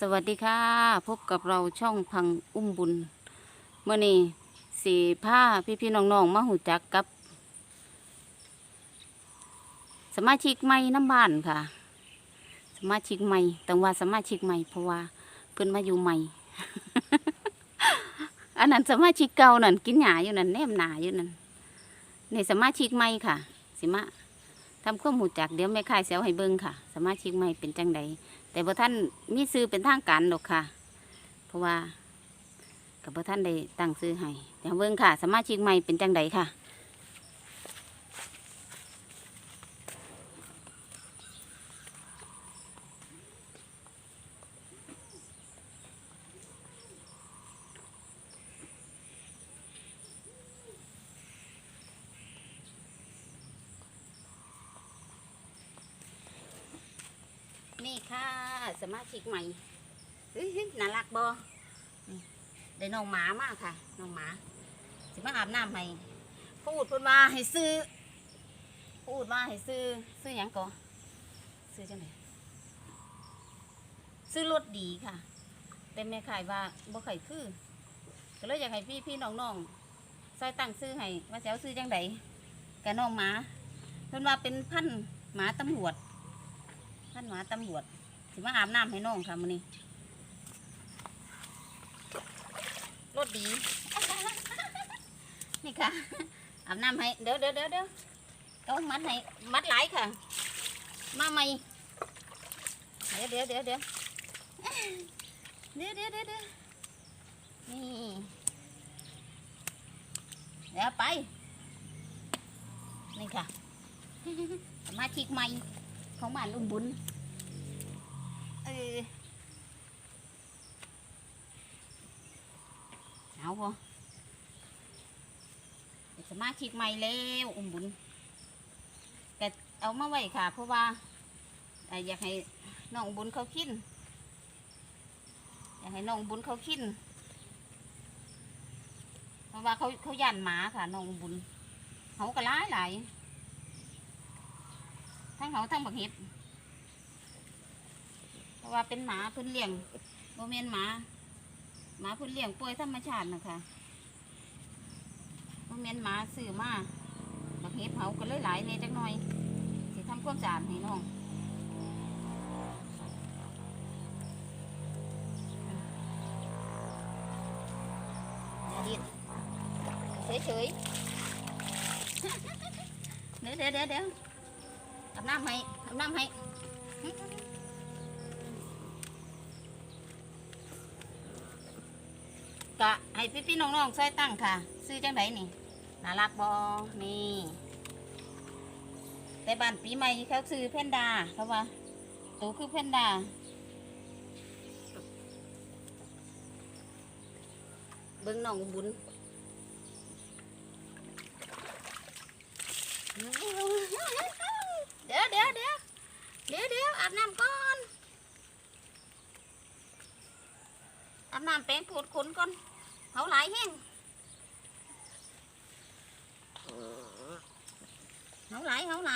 สวัสดีค่ะ พบกับเราช่องพังอุ้มบุญเมื่อนี้สีผ้าพี่พี่ๆน้องมาหูจักกับ สมาชิกใหม่น้ำบ้านค่ะ สมาชิกใหม่ต้องว่าสมาชิกใหม่เพราะว่าเพิ่นมาอยู่ใหม่ อันนั้นสมาชิกเก่านั่นกินหยาอยู่นั่นแนมหนาอยู่นั่นในสมาชิกใหม่ค่ะ สิมา ทำข้อมูลจากเดี๋ยวแม่ค่ายเสียวให้เบิ้งค่ะ สมาชิกใหม่เป็นจังใดแต่บ่ท่านมีซื้อเป็นทางการหรอกค่ะ เพราะว่ากับบ่ท่านได้ตั้งซื้อให้เดี๋ยวเบิ้งค่ะ สมาชิกใหม่เป็นจังใดค่ะ นี่ค่ะสมาชิกใหม่เฮ้ยน่ารักบอนี่ได้น้องหมามากค่ะน้องหมาสิมาอาบน้ำให้พูดพูดว่าให้ซื้อพูดว่าให้ซื้อซื้อหยังก่อซื้อจังไหนซื้อรถดีค่ะ แต่แม่ขายว่าบ่ขายคือ ก็เลยอยากให้พี่พี่น้องน้องใส่ตั้งซื้อให้ว่าจะเอาซื้อจังไดกับน้องหมาเพิ่นว่าเป็นพันธ์หมาตำรวจ ท่านหมาตำรวจงว่าอาบน้ำให้น้องค่ะมื้อนี้รถดี นี่ค่ะ อาบน้ำให้ เดี๋ยวเดี๋ยวเดี๋ยวเดี๋ยวเขามัดให้มัดหลายค่ะ มาใหม่เดี๋ยวเดี๋ยวเดี๋ยวเดี๋ยวเดี๋ยวเดี๋ยวเดี๋ยวนี่เดี๋ยวไป นี่ค่ะ มาชิกใหม่ของบ้านลุงบุญ เออเอาพอสมาชิกใหม่แล้วอุ้มบุญแต่เอามาไว้ค่ะ เพราะว่าอยากให้น้องบุญเขากินอยากให้น้องบุญเขากินเพราะว่าเขาเขาย่านหมาค่ะน้องบุญเขาก็ร้ายหลายทั้งเขาทั้งบักเห็ด ราะว่าเป็นหมาเพื้นเลี้ยงโมเมนหมาหมาเพื้นเลี้ยงป่วยธรรมชาตินะคะโมเมนหมาซื้อมาบักเห็ดเผาก็เลยหลายในจักหน่อยสิทำความสะอาดให้น้องดินเฉยๆเดี๋ยเดี๋ยวเดี๋ยวเดี๋ยวอาบน้ำให้อาบน้ำให้ ให้พี่พี่ๆน้องๆช่วยตั้งค่ะ ซื้อจังไดนี่น่ารักบอนี่แต่บ้านปีใหม่เขาซื้อเพนดาเขาว่าตัวคือเพนดาเบิ้งน้องบุญเดี๋ยวเดี๋ยวเดี๋ยวเดี๋ยวเดี๋ยวอาบน้ำก่อนอาบน้ำแป้งผูดขนก่อน เท่าไรแห้งเท่าไรเท่าไร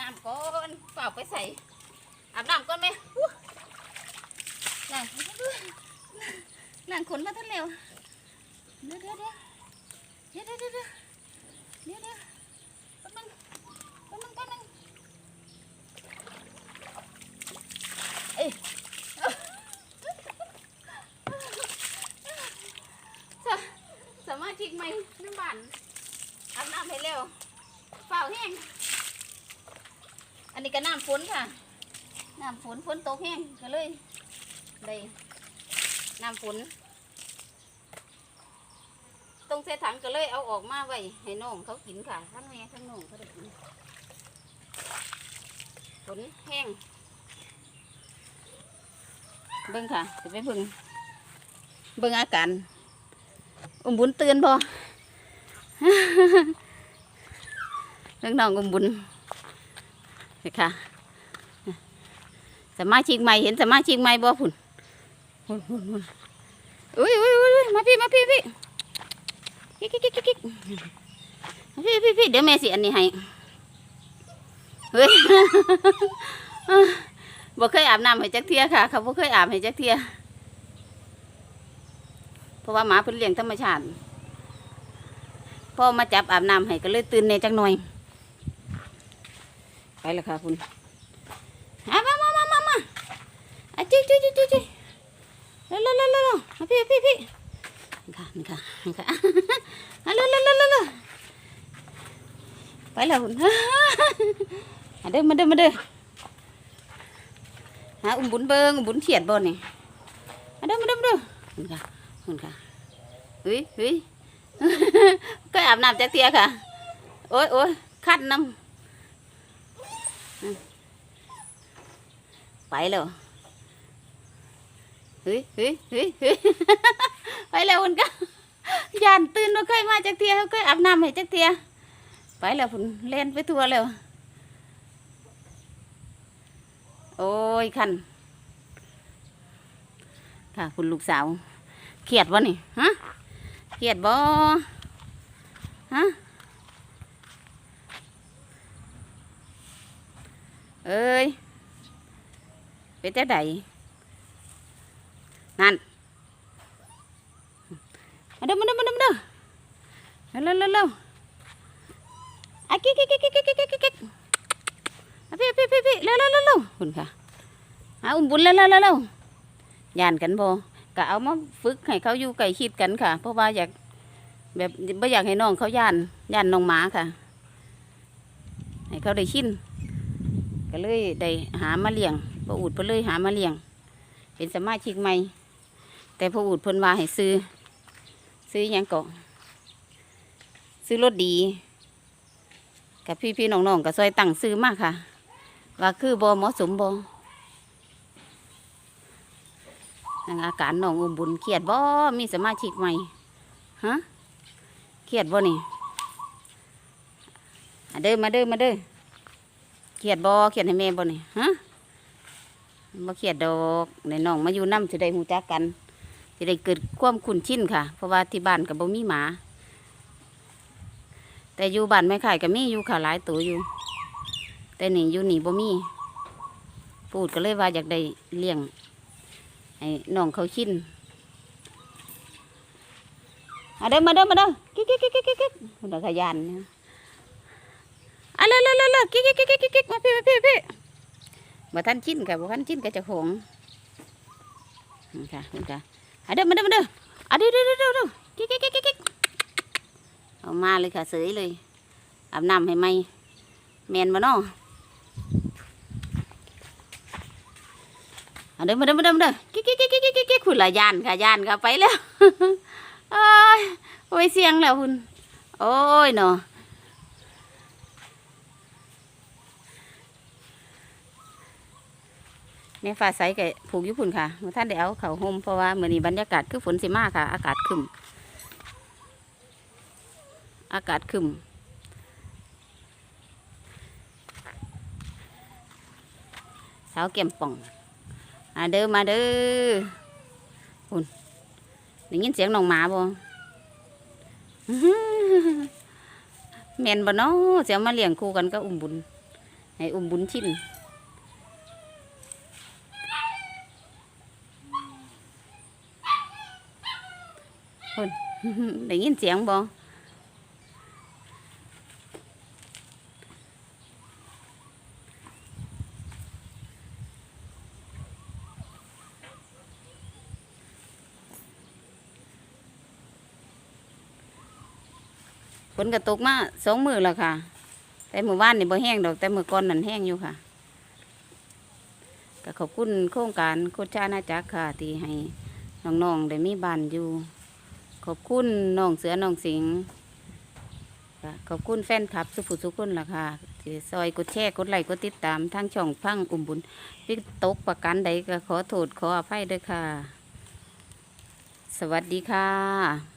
น้ำก่อนเปล่าไปใส่ อาบน้ำก่อนไหมนั่งนั่งขนมาทันเร็วเดี๋ยวเดี๋ยวเดี๋ยวเดี๋ยวเดี๋ยวเดี๋ยวเดี๋ยวเดี๋ยวมันมันมันมันเอ้ยสามารถชิกไหมน้ำบานอาบน้ำให้เร็วเปล่าแห้ง นี้ก็น้ำฝนค่ะ น้ำฝนฝนตกแห้งก็เลยได้น้ำฝน ตรงเสถังก็เลยเอาออกมาไว้ให้น้องเขากินค่ะ ทั้งแม่ทั้งน้องเขาได้กินฝนแห้ง เบิ่งค่ะจะไปเบิ่งเบิ่งอาการอุ้มบุญตื่นพอ เรื่องน้องอุ้มบุญนี่ ค่ะสมาชิกใหม่เห็นสมาชิกใหม่บ่พุ่นพุ่นพุ่นพุ่นอุ้ยอุ้ยอุ้ยอุ้ยมาพี่มาพี่พี่กิ๊กกิ๊กกิ๊กกิ๊กมาพี่พี่พี่เดี๋ยวแม่สิอันนี้ให้เฮ้ยบ่เคยอาบน้ำให้จักเทียค่ะเขาบ่เคยอาบให้จักเทียเพราะว่าหมาเพิ่นเลี้ยงธรรมชาติพอมาจับอาบน้ำให้ก็เลยตื่นในจักหน่อย ไปแล้วค่ะคุณอามามามามามาอะจิ๊จิ๊จิ๊จิ๊จิ๊เร็วเร็วเร็วเร็วเร็วมาพี่พี่พี่นี่ค่ะนี่ค่ะนี่ค่ะอะเร็วเร็วเร็วเร็วเร็วไปแล้วคุณมาเด้อมาเด้อมาเด้อหาอุ้มบุญเบิงอุ้มบุญเขียดบ่นี่มาเด้อมาเด้อมาเด้อนี่ค่ะนี่ค่ะเฮ้ยเฮ้ยก็อาบน้ำจักเทียค่ะโอ้ยโอ้ยคัดน้ำ ไปแล้วเฮ้ยเฮ้ยเฮ้ยเฮ้ยไปแล้วคุณก็ยานตื่นมาเคยมาจากเทียเคยอาบน้ำให้จากเทียไปแล้วคุณเล่นไปทั่วแล้วโอ้ยคันค่ะคุณลูกสาวเครียดวะนี่ฮะเครียดบ่ฮะ เอ้ยเป็นแต่ใดนั่นมาเด้อมาเด้อมาเด้อมาเด้อเร็วเร็วเร็วอะกิ๊กกิ๊กกิ๊กกิ๊กกิ๊กกิ๊กกิ๊กอะพี่พี่พี่พี่เร็วเร็วเร็วเร็วคุณค่ะเอาอุ้มบุญเร็วเร็วเร็วเร็วยานกันบ่ก็เอามาฝึกให้เขาอยู่ใกล้ชิดกันค่ะ เพราะว่าอยากแบบไม่อยากให้น้องเขาย่านย่านน้องหมาค่ะ ให้เขาได้ชิน ก็เลยได้หามาเลี้ยงพออูดเพิ่นเลยหามาเลี้ยง เป็นสมาชิกใหม่ แต่พออูดเพิ่นว่าให้ซื้อ ซื้อหยังก็ซื้อรถดี กับพี่พี่ๆน้องๆก็ซอยตั้งซื้อมากค่ะ ว่าคือบ่เหมาะสมบ่นั่งอาการน้องอุ้มบุญเครียดบ่มีสมาชิกใหม่ฮะเครียดบ่นี่อะเด้อมาเด้อมาเด้อ เขียดบอเขียดให้แม่บ่นี่ฮะบ่เขียดดอกในน้องมาอยู่น้ำสิได้หูจักกันสิได้เกิดความคุ้นชินค่ะ เพราะว่าที่บ้านกับบ่มีหมา แต่อยู่บ้านไม่ขายก็มีอยู่ค่ะหลายตัวอยู่ แต่หนีอยู่หนีบ่มีปูดก็เลยว่าอยากได้เลี้ยงให้น้องเขาชินเอาเด้อมาเด้อมาเด้อกิ๊กกิ๊กกิ๊กกิ๊กกิ๊กคุณขยันเนี่ย อะเร็วเร็วเร็วเร็วกิ๊กกิ๊กกิ๊กกิ๊กกิ๊กมาพี่มาพี่พี่บ่ทันชิ้นค่ะบ่ทันชิ้นกับเจ้าของค่ะนี่ค่ะอะเด้อมาเด้อมาเด้ออะเด้อเด้อเด้อเด้อเด้อกิ๊กกิ๊กกิ๊กกิ๊กกิ๊กเอามาเลยค่ะเสยเลยอาบน้ำให้ไหมแมนบ่เนาะอะเด้อมาเด้อมาเด้อมาเด้อกิ๊กกิ๊กกิ๊กกิ๊กกิ๊กกิ๊กคุณละยานค่ะยานค่ะไปแล้วโอ้ยโอ้ยเสียงแล้วคุณโอ้ยเนาะ แม่ฟ้าใสกับผูกอยุพุ่นค่ะท่านได้เอาเขาห่มเพราะว่าเมื่อนี้บรรยากาศคือฝนสิมากค่ะ อากาศครึมอากาศครึมสาวเก็มป่องมาเด้อมาเด้อพุ่นได้ยินเสียงน้องหมาบ่อื้อหือแมนบ่เนาะเสียงมาเลี้ยงคู่กันก็อุ้มบุญ ให้อุ้มบุญชิ้น คนได้ยินเสียงบ่ฝนก็ตกมาสองมือแล้วค่ะ แต่เมื่อวานนี่บ่แห้งดอก แต่เมือก่อนนั่นแห้งอยู่ค่ะก็ขอบคุณโครงการโคชานาจักค่ะ ที่ให้น้องๆได้มีบ้านอยู่ ขอบคุณน้องเสือน้องสิงห์ค่ะขอบคุณแฟนคลับสุภุสุคุณล่ะค่ะที่ซอยกดแชร์กดไลค์กดติดตามทั้งช่องพังอุ่มบุญพิตกประกันใดก็ขอโทษขออภัยด้วยค่ะ สวัสดีค่ะ